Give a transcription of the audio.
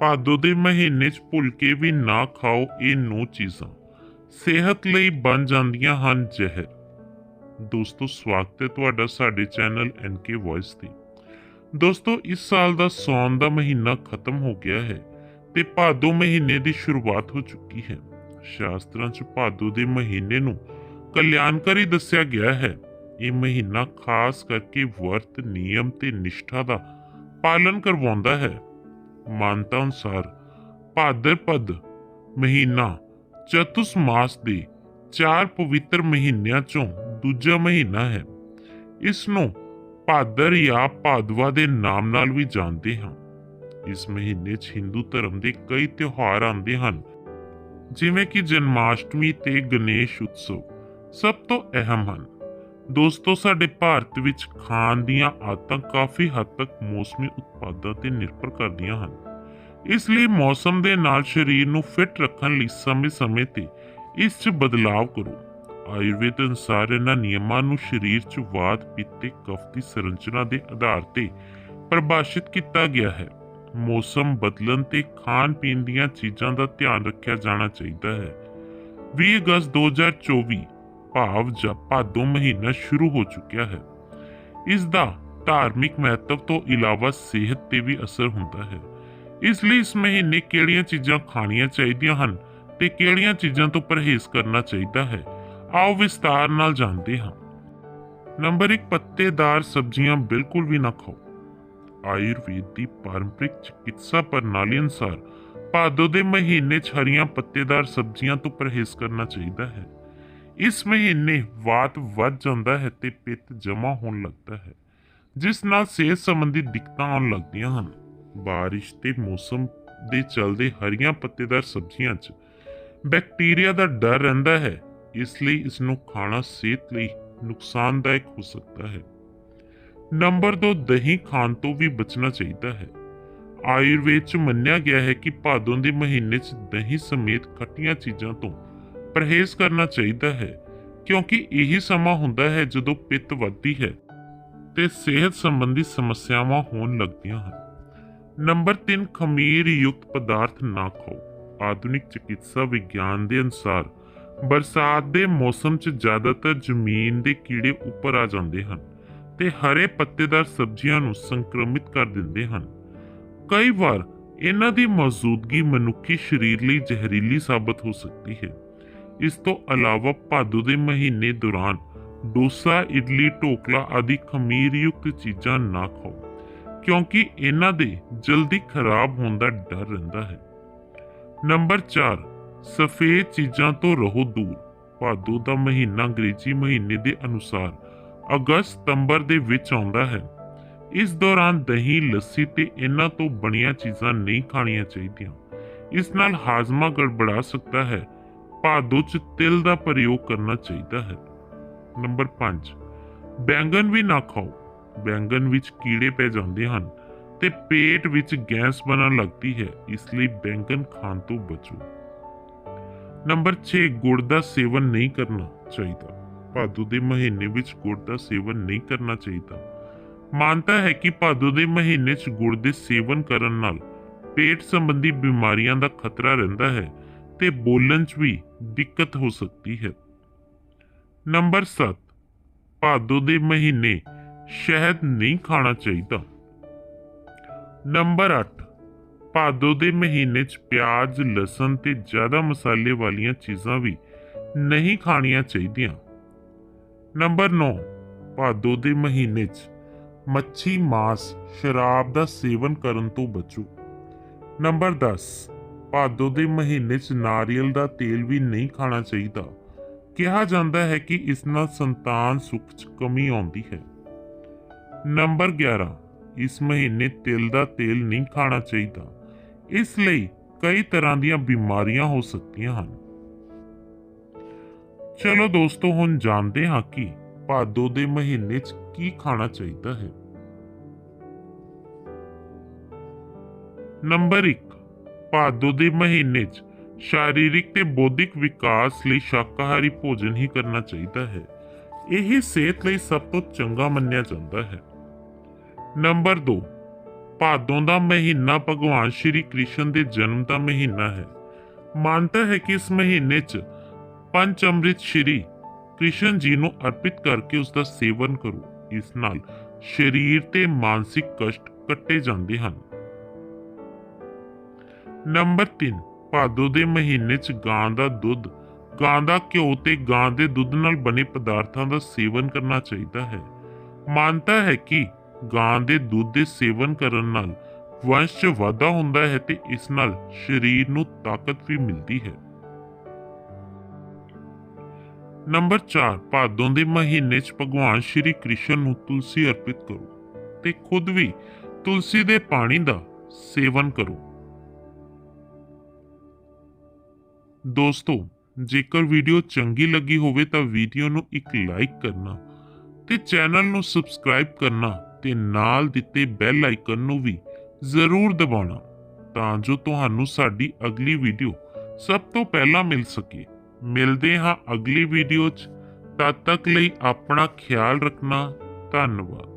ਭਾਦੋ ਦੇ ਮਹੀਨੇ 'ਚ ਭੁੱਲ ਵੀ ਨਾ ਖਾਓ ਇਹ ਨੋ ਚੀਜ਼ਾਂ। ਸਿਹਤ ਲਈ ਬਣ ਜਾਂਦੀਆਂ ਹਨ ਜ਼ਹਿਰ। ਦੋਸਤੋ, ਸਵਾਗਤ ਹੈ ਤੁਹਾਡਾ ਸਾਡੇ ਚੈਨਲ ਐਨਕੇ ਵੌਇਸ ਤੇ। ਦੋਸਤੋ, ਇਸ ਸਾਲ ਦਾ ਸੌਣ ਦਾ ਮਹੀਨਾ ਖਤਮ ਹੋ ਗਿਆ ਹੈ ਤੇ ਭਾਦੋ ਮਹੀਨੇ ਦੀ ਸ਼ੁਰੂਆਤ ਹੋ ਚੁੱਕੀ ਹੈ। ਸ਼ਾਸਤਰਾਂ 'ਚ ਭਾਦੋ ਦੇ ਮਹੀਨੇ ਨੂੰ ਕਲਿਆਣਕਾਰੀ ਦੱਸਿਆ ਗਿਆ ਹੈ। ਇਹ ਮਹੀਨਾ ਖਾਸ ਕਰਕੇ ਵਰਤ, ਨਿਯਮ ਤੇ ਨਿਸ਼ਠਾ ਦਾ ਪਾਲਣ ਕਰਵਾਉਂਦਾ ਹੈ। ਮਾਨਤਾ ਅਨੁਸਾਰ ਭਾਦਰਪਦ ਮਹੀਨਾ ਚਤੁਸ ਦੇ ਚਾਰ ਪਵਿੱਤਰ ਮਹੀਨਿਆਂ ਚੋਂ ਦੂਜਾ ਮਹੀਨਾ ਹੈ। ਇਸ ਨੂੰ ਭਾਦਰ ਜਾਂ ਭਾਦਵਾ ਦੇ ਨਾਮ ਨਾਲ ਵੀ ਜਾਣਦੇ ਹਾਂ। ਇਸ ਮਹੀਨੇ 'ਚ ਹਿੰਦੂ ਧਰਮ ਦੇ ਕਈ ਤਿਉਹਾਰ ਆਉਂਦੇ ਹਨ। ਜਿਵੇਂ ਕਿ ਜਨਮਾਸ਼ਟਮੀ ਤੇ ਗਣੇਸ਼ ਉਤਸਵ ਸਭ ਤੋਂ ਅਹਿਮ ਹਨ। ਦੋਸਤੋ, ਸਾਡੇ ਭਾਰਤ ਵਿੱਚ ਖਾਣ ਦੀਆਂ ਆਦਤਾਂ ਕਾਫੀ ਹੱਦ ਤੱਕ ਮੌਸਮੀ ਉਤਪਾਦਾਂ ਤੇ ਨਿਰਭਰ ਕਰਦੀਆਂ ਹਨ। ਇਸ ਲਈ ਮੌਸਮ ਦੇ ਨਾਲ ਸਰੀਰ ਨੂੰ ਫਿੱਟ ਰੱਖਣ ਲਈ ਸਮੇਂ-ਸਮੇਂ ਤੇ ਇਸ 'ਚ ਬਦਲਾਅ ਕਰੋ। ਆਯੁਰਵੇਦ ਅਨੁਸਾਰ ਇਹਨਾਂ ਨਿਯਮਾਂ ਨੂੰ ਸਰੀਰ 'ਚ ਵਾਤ ਪਿੱਤ ਤੇ ਕਫ ਦੀ ਸੰਰਚਨਾ ਦੇ ਆਧਾਰ ਤੇ ਪਰਿਭਾਸ਼ਿਤ ਕੀਤਾ ਗਿਆ ਹੈ। ਮੌਸਮ ਬਦਲਣ ਤੇ ਖਾਣ ਪੀਣ ਦੀਆਂ ਚੀਜ਼ਾਂ ਦਾ ਧਿਆਨ ਰੱਖਿਆ ਜਾਣਾ ਚਾਹੀਦਾ ਹੈ। 20 ਅਗਸਤ 2024 ਭਾਵ ਜਾਂ ਭਾਦੋ ਮਹੀਨਾ ਸ਼ੁਰੂ ਹੋ ਚੁੱਕਿਆ ਹੈ। ਇਸ ਦਾ ਧਾਰਮਿਕ ਮਹੱਤਵ ਤੋਂ ਇਲਾਵਾ ਸਿਹਤ ਤੇ ਵੀ ਅਸਰ ਹੁੰਦਾ ਹੈ। ਇਸ ਲਈ ਇਸ ਮਹੀਨੇ ਕਿਹੜੀਆਂ ਚੀਜ਼ਾਂ ਖਾਣੀਆਂ ਚਾਹੀਦੀਆਂ ਹਨ ਤੇ ਕਿਹੜੀਆਂ ਚੀਜ਼ਾਂ ਤੋਂ ਪਰਹੇਜ਼ ਕਰਨਾ ਚਾਹੀਦਾ ਹੈ, ਆਓ ਵਿਸਤਾਰ ਨਾਲ ਜਾਣਦੇ ਹਾਂ। ਨੰਬਰ 1 ਪੱਤੇਦਾਰ ਸਬਜ਼ੀਆਂ ਬਿਲਕੁਲ ਵੀ ਨਾ ਖਾਓ। ਆਯੁਰਵੇਦ ਦੀ ਪਾਰੰਪਰਿਕ ਚਿਕਿਤਸਾ ਪ੍ਰਣਾਲੀ ਅਨੁਸਾਰ ਭਾਦੋ ਦੇ ਮਹੀਨੇ 'ਚ ਹਰੀਆਂ ਪੱਤੇਦਾਰ ਸਬਜ਼ੀਆਂ ਤੋਂ ਪਰਹੇਜ਼ ਕਰਨਾ ਚਾਹੀਦਾ ਹੈ। ਇਸ ਮਹੀਨੇ ਵਾਤ ਵੱਧ ਜਾਂਦਾ ਹੈ ਤੇ ਪਿੱਤ ਜਮਾ ਹੋਣ ਲੱਗਦਾ ਹੈ, ਜਿਸ ਨਾਲ ਸਿਹਤ ਸੰਬੰਧੀ ਦਿੱਕਤਾਂ ਆਉਣ ਲੱਗਦੀਆਂ ਹਨ। ਬਾਰਿਸ਼ ਦੇ ਮੌਸਮ ਦੇ ਚਲਦੇ ਹਰੀਆਂ ਪੱਤੇਦਾਰ ਸਬਜ਼ੀਆਂ 'ਚ ਬੈਕਟੀਰੀਆ ਦਾ ਡਰ ਰਹਿੰਦਾ ਹੈ, ਇਸ ਲਈ ਇਸ ਨੂੰ ਖਾਣਾ ਸਿਹਤ ਲਈ ਨੁਕਸਾਨਦਾਇਕ ਹੋ ਸਕਦਾ ਹੈ। ਨੰਬਰ 2 ਦਹੀਂ ਖਾਣ ਤੋਂ ਵੀ ਬਚਣਾ ਚਾਹੀਦਾ ਹੈ। ਆਯੁਰਵੇਦ 'ਚ ਮੰਨਿਆ ਗਿਆ ਹੈ ਕਿ ਭਾਦੋਂ ਦੇ ਮਹੀਨੇ 'ਚ ਦਹੀਂ ਸਮੇਤ ਖੱਟੀਆਂ ਚੀਜ਼ਾਂ ਤੋਂ ਪਰਹੇਜ਼ ਕਰਨਾ ਚਾਹੀਦਾ ਹੈ, ਕਿਉਂਕਿ ਇਹੀ ਸਮਾਂ ਹੁੰਦਾ ਹੈ ਜਦੋਂ ਪਿੱਤ ਵੱਧਦੀ ਹੈ ਤੇ ਸਿਹਤ ਸੰਬੰਧੀ ਸਮੱਸਿਆਵਾਂ ਹੋਣ ਲੱਗਦੀਆਂ ਹਨ। ਨੰਬਰ 3 ਖਮੀਰ ਯੁਕਤ ਪਦਾਰਥ ਨਾ ਖਾਓ। ਆਧੁਨਿਕ ਚਿਕਿਤਸਾ ਵਿਗਿਆਨ ਦੇ ਅਨੁਸਾਰ ਬਰਸਾਤ ਦੇ ਮੌਸਮ 'ਚ ਜ਼ਿਆਦਾਤਰ ਜ਼ਮੀਨ ਦੇ ਕੀੜੇ ਉੱਪਰ ਆ ਜਾਂਦੇ ਹਨ ਤੇ ਹਰੇ ਪੱਤੇਦਾਰ ਸਬਜ਼ੀਆਂ ਨੂੰ ਸੰਕਰਮਿਤ ਕਰ ਦਿੰਦੇ ਹਨ। ਕਈ ਵਾਰ ਇਹਨਾਂ ਦੀ ਮੌਜੂਦਗੀ ਮਨੁੱਖੀ ਸਰੀਰ ਲਈ ਜ਼ਹਿਰੀਲੀ ਸਾਬਤ ਹੋ ਸਕਦੀ ਹੈ। ਇਸ ਤੋਂ ਇਲਾਵਾ ਭਾਦੂ ਦੇ ਮਹੀਨੇ ਦੌਰਾਨ ਡੋਸਾ, ਇਡਲੀ, ਢੋਕਲਾ ਆਦਿ ਖਮੀਰਯੁਕਤ ਚੀਜ਼ਾਂ ਨਾ ਖਾਓ, ਕਿਉਂਕਿ ਇਹਨਾਂ ਦੇ ਜਲਦੀ ਖਰਾਬ ਹੋਣ ਦਾ ਡਰ ਰਹਿੰਦਾ ਹੈ। ਨੰਬਰ 4 ਸਫੇਦ ਚੀਜ਼ਾਂ ਤੋਂ ਰਹੋ ਦੂਰ। ਭਾਦੋ ਦਾ ਮਹੀਨਾ ਅੰਗਰੇਜ਼ੀ ਮਹੀਨੇ ਦੇ ਅਨੁਸਾਰ ਅਗਸਤ, ਸਤੰਬਰ ਦੇ ਵਿੱਚ ਆਉਂਦਾ ਹੈ। ਇਸ ਦੌਰਾਨ ਦਹੀਂ, ਲੱਸੀ ਤੇ ਇਹਨਾਂ ਤੋਂ ਬਣੀਆਂ ਚੀਜ਼ਾਂ ਨਹੀਂ ਖਾਣੀਆਂ ਚਾਹੀਦੀਆਂ। ਇਸ ਨਾਲ ਹਾਜ਼ਮਾ ਗੜਬੜਾ ਸਕਦਾ ਹੈ ਭਾਦੋ 'ਚ ਤਿਲ ਦਾ ਪ੍ਰਯੋਗ ਕਰਨਾ ਚਾਹੀਦਾ ਹੈ। ਨੰਬਰ 5 ਬੈਂਗਨ ਵੀ ਨਾ ਖਾਓ। ਬੈਂਗਨ ਵਿੱਚ ਕੀੜੇ ਪੈ ਜਾਂਦੇ ਹਨ ਤੇ ਪੇਟ ਵਿੱਚ ਗੈਸ ਬਣਨ ਲੱਗਦੀ ਹੈ, ਇਸ ਲਈ ਬੈਂਗਨ ਖਾਣ ਤੋਂ ਬਚੋ। ਨੰਬਰ 6 ਗੁੜ ਦਾ ਸੇਵਨ ਨਹੀਂ ਕਰਨਾ ਚਾਹੀਦਾ। ਭਾਦੋ ਦੇ ਮਹੀਨੇ ਵਿੱਚ ਗੁੜ ਦਾ ਸੇਵਨ ਨਹੀਂ ਕਰਨਾ ਚਾਹੀਦਾ। ਮਾਨਤਾ ਹੈ ਕਿ ਭਾਦੋ ਦੇ ਮਹੀਨੇ 'ਚ ਗੁੜ ਦੇ ਸੇਵਨ ਕਰਨ ਨਾਲ ਪੇਟ ਸੰਬੰਧੀ ਬਿਮਾਰੀਆਂ ਦਾ ਖਤਰਾ ਰਹਿੰਦਾ ਹੈ ਤੇ ਬੋਲਣ 'ਚ ਵੀ ਦਿੱਕਤ ਹੋ ਸਕਦੀ ਹੈ। ਨੰਬਰ 7 ਭਾਦੋ ਦੇ ਮਹੀਨੇ ਸ਼ਹਿਦ ਨਹੀਂ ਖਾਣਾ ਚਾਹੀਦਾ। ਨੰਬਰ 8 ਭਾਦੋ ਦੇ ਮਹੀਨੇ 'ਚ ਪਿਆਜ਼, ਲਸਣ ਤੇ ਜ਼ਿਆਦਾ ਮਸਾਲੇ ਵਾਲੀਆਂ ਚੀਜ਼ਾਂ ਵੀ ਨਹੀਂ ਖਾਣੀਆਂ ਚਾਹੀਦੀਆਂ। ਨੰਬਰ 9 ਭਾਦੋ ਦੇ ਮਹੀਨੇ 'ਚ ਮੱਛੀ, ਮਾਸ, ਸ਼ਰਾਬ ਦਾ ਸੇਵਨ ਕਰਨ ਤੋਂ ਬਚੋ। ਨੰਬਰ 10 ਭਾਦੋ ਦੇ ਮਹੀਨੇ 'ਚ ਨਾਰੀਅਲ ਦਾ ਤੇਲ ਵੀ ਨਹੀਂ ਖਾਣਾ ਚਾਹੀਦਾ। ਕਿਹਾ ਜਾਂਦਾ ਹੈ ਕਿ ਇਸ ਨਾਲ ਸੰਤਾਨ ਸੁੱਖ 'ਚ ਕਮੀ ਆਉਂਦੀ ਹੈ। ਨੰਬਰ 11 ਇਸ ਮਹੀਨੇ ਤਿਲ ਦਾ ਤੇਲ ਨਹੀਂ ਖਾਣਾ ਚਾਹੀਦਾ। ਇਸ ਲਈ ਕਈ ਤਰ੍ਹਾਂ ਦੀਆਂ ਬਿਮਾਰੀਆਂ ਹੋ ਸਕਦੀਆਂ ਹਨ। ਚਲੋ ਦੋਸਤੋ, ਹੁਣ ਜਾਣਦੇ ਹਾਂ ਕਿ ਭਾਦੋ ਦੇ ਮਹੀਨੇ 'ਚ ਕੀ ਖਾਣਾ ਚਾਹੀਦਾ ਹੈ। ਨੰਬਰ 1 ਭਾਦੋ ਦੇ ਮਹੀਨੇ 'ਚ ਸ਼ਾਰੀਰਿਕ ਤੇ ਬੌਧਿਕ ਵਿਕਾਸ ਲਈ ਸ਼ਾਕਾਹਾਰੀ ਭੋਜਨ ਹੀ ਕਰਨਾ ਚਾਹੀਦਾ ਹੈ। ਇਹ ਸਿਹਤ ਲਈ ਸਭ ਤੋਂ ਚੰਗਾ ਮੰਨਿਆ ਜਾਂਦਾ ਹੈ। ਨੰਬਰ 2 ਭਾਦੋਂ ਦਾ ਮਹੀਨਾ ਭਗਵਾਨ ਸ਼੍ਰੀ ਕ੍ਰਿਸ਼ਨ ਦੇ ਜਨਮ ਦਾ ਮਹੀਨਾ ਹੈ। ਮਾਨਤਾ ਹੈ ਕਿ ਇਸ ਮਹੀਨੇ 'ਚ ਪੰਚ ਅੰਮ੍ਰਿਤ ਸ਼੍ਰੀ ਕ੍ਰਿਸ਼ਨ ਜੀ ਨੂੰ ਅਰਪਿਤ ਕਰਕੇ ਉਸ ਦਾ ਸੇਵਨ ਕਰੋ। ਇਸ ਨਾਲ ਸਰੀਰ ਤੇ ਮਾਨਸਿਕ ਕਸ਼ਟ ਕੱਟੇ ਜਾਂਦੇ ਹਨ। ਨੰਬਰ 3 ਭਾਦੋ ਦੇ ਮਹੀਨੇ 'ਚ ਗਾਂ ਦਾ ਦੁੱਧ। ਗਾਂ ਦਾ ਘਿਓ ਤੇ ਗਾਂ ਦੇ ਦੁੱਧ ਨਾਲ ਬਣੇ ਪਦਾਰਥਾਂ ਦਾ ਸੇਵਨ ਕਰਨਾ ਚਾਹੀਦਾ ਹੈ। ਮਾਨਤਾ ਹੈ ਕਿ ਗਾਂ ਦੇ ਦੁੱਧ ਦੇ ਸੇਵਨ ਕਰਨ ਨਾਲ ਵੰਸ਼ 'ਚ ਵਾਧਾ ਹੁੰਦਾ ਹੈ ਤੇ ਇਸ ਨਾਲ ਸਰੀਰ ਨੂੰ ਤਾਕਤ ਵੀ ਮਿਲਦੀ ਹੈ। ਨੰਬਰ 4 ਭਾਦੋਂ ਦੇ ਮਹੀਨੇ 'ਚ ਭਗਵਾਨ ਸ਼੍ਰੀ ਕ੍ਰਿਸ਼ਨ ਨੂੰ ਤੁਲਸੀ ਅਰਪਿਤ ਕਰੋ ਤੇ ਖੁਦ ਵੀ ਤੁਲਸੀ ਦੇ ਪਾਣੀ ਦਾ ਸੇਵਨ ਕਰੋ। ਦੋਸਤੋ, ਜੇਕਰ ਵੀਡੀਓ ਚੰਗੀ ਲੱਗੀ ਹੋਵੇ ਤਾਂ ਵੀਡੀਓ ਨੂੰ ਇੱਕ ਲਾਈਕ ਕਰਨਾ ਤੇ ਚੈਨਲ ਨੂੰ ਸਬਸਕ੍ਰਾਈਬ ਕਰਨਾ ਤੇ ਨਾਲ ਦਿੱਤੇ ਬੈਲ ਆਈਕਨ ਨੂੰ ਵੀ ਜ਼ਰੂਰ ਦਬਾਉਣਾ ਤਾਂ ਜੋ ਤੁਹਾਨੂੰ ਸਾਡੀ ਅਗਲੀ ਵੀਡੀਓ ਸਭ ਤੋਂ ਪਹਿਲਾਂ ਮਿਲ ਸਕੇ। ਮਿਲਦੇ ਹਾਂ ਅਗਲੀ ਵੀਡੀਓ 'ਚ। ਤਦ ਤੱਕ ਲਈ ਆਪਣਾ ਖਿਆਲ ਰੱਖਣਾ। ਧੰਨਵਾਦ।